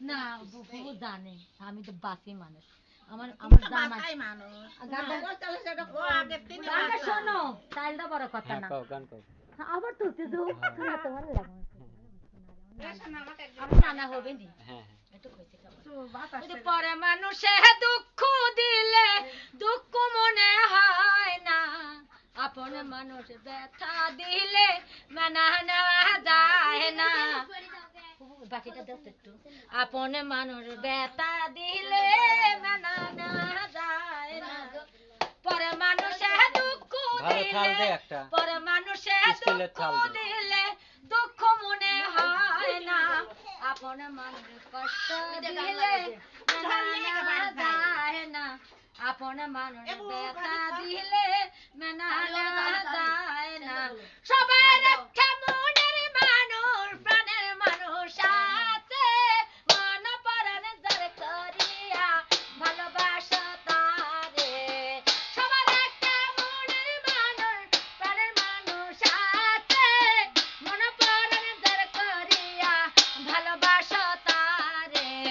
না ফুফু জানে আমি তো বাসি মানুষ। আমার আমার জামাই মানুষ। গানটা-। শোনো তাইলটা বড় কথা হ্যাঁ না। আবার তুলতে দো হ্যাঁ। তোমার লাগে হ্যাঁ পরে মানুষে দুঃখ দিলে দুঃখ মনে হয় না। আপন মানুষ ব্যথা দিলে মানা নেওয়া যায় না। বাকিটা দাও একটু। আপন মানুষ ব্যথা দিলে মানা নেওয়া যায় না। পরে মানুষে দুঃখ দিলে পরে মানুষে দুঃখ দিলে দুঃখ মনে হয় না। আপন মানুষ কষ্ট দিলে মেনা যায় না। আপন মানুষ ব্যথা দিলে মেনা যায় না। সবাই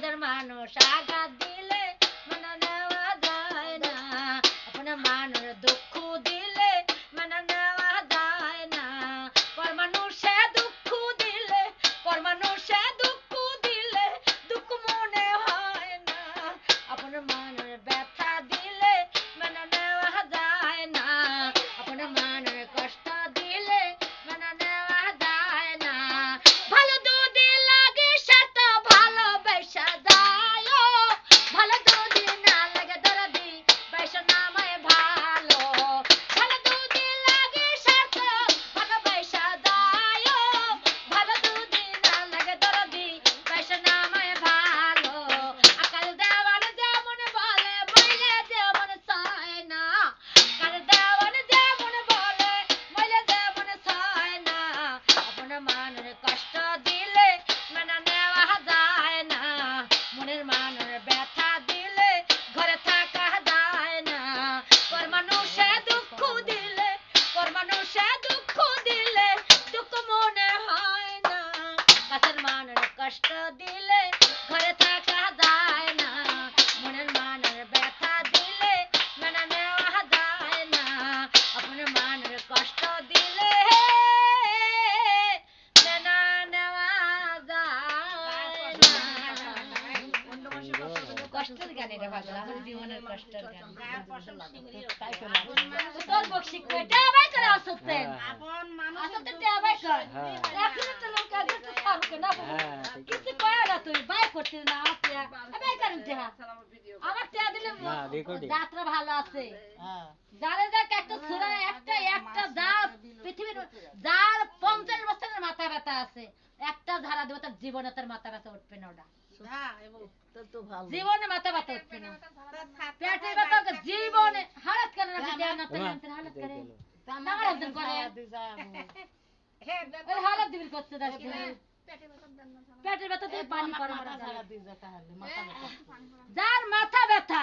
কলেজের মানুষ এটা ভালো আমার জীবনের কষ্টের গান গায়ের পশম শিংড়ি ওঠে। তাই তো আপন মানুষ তোর বকশিক কইটা আবার করে আসতেন আপন মানুষ আসতে তে আবার কর। হ্যাঁ। এখন তো লোক আগে তো থাকবে না। হ্যাঁ কিছু কয় না তুই। বাই করতে না আসতে আবার করেন তে আমার তে দিলে যাত্রা ভালো আছে। যারে দেখ একটা সুরা একটা একটা যা পৃথিবীর যার পঞ্চাশ বছরের মাথা ব্যথা আছে। একটা ধারা দেবে তার জীবনে তার মাথা ব্যথা উঠবে না ওটা। হ্যাঁ, জীবনে মাথা ব্যথা উঠবে না। পেটের ব্যথা জীবনে করে রাখে দেয় না করে। আমার একজন করে। হ্যাঁ, ওই করছে দেখে পেটের ব্যথা দিয়ে পানি করে মারা যায়। যার মাথা ব্যথা ব্যথা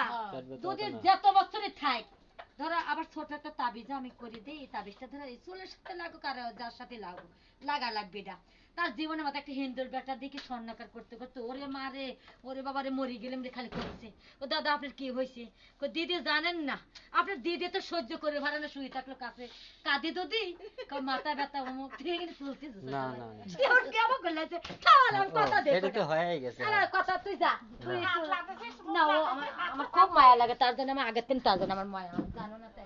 দুদিন যত বছরই থাক ধরো আবার ছোট একটা তাবিজ আমি করে দিই এই তাবিজটা ধরো এই চুলের সাথে লাগুক আর যার সাথে লাগুক লাগা লাগবে এটা। তার জীবনে মাথা একটা হিন্দুর বেটা দেখি স্বর্ণকার করতে করতে ওরে মারে ওরে বাবারে মরি গেলাম রে খালি করছে। ও দাদা আপনার কি হয়েছে? কো দিদি জানেন না? আপনার দিদি তো সহ্য করে ভালো না শুয়ে থাকল কাছে। কাঁদি দিদি মাথা ব্যথা অমুক না না না। কেমন করলে তাহলে আমি কথা তো গেছে। কথা তুই যা। তুই না। ও আমার আমার খুব মায়া লাগে তার জন্য আমার আগের দিন তার জন্য আমার মায়া জানো না তাই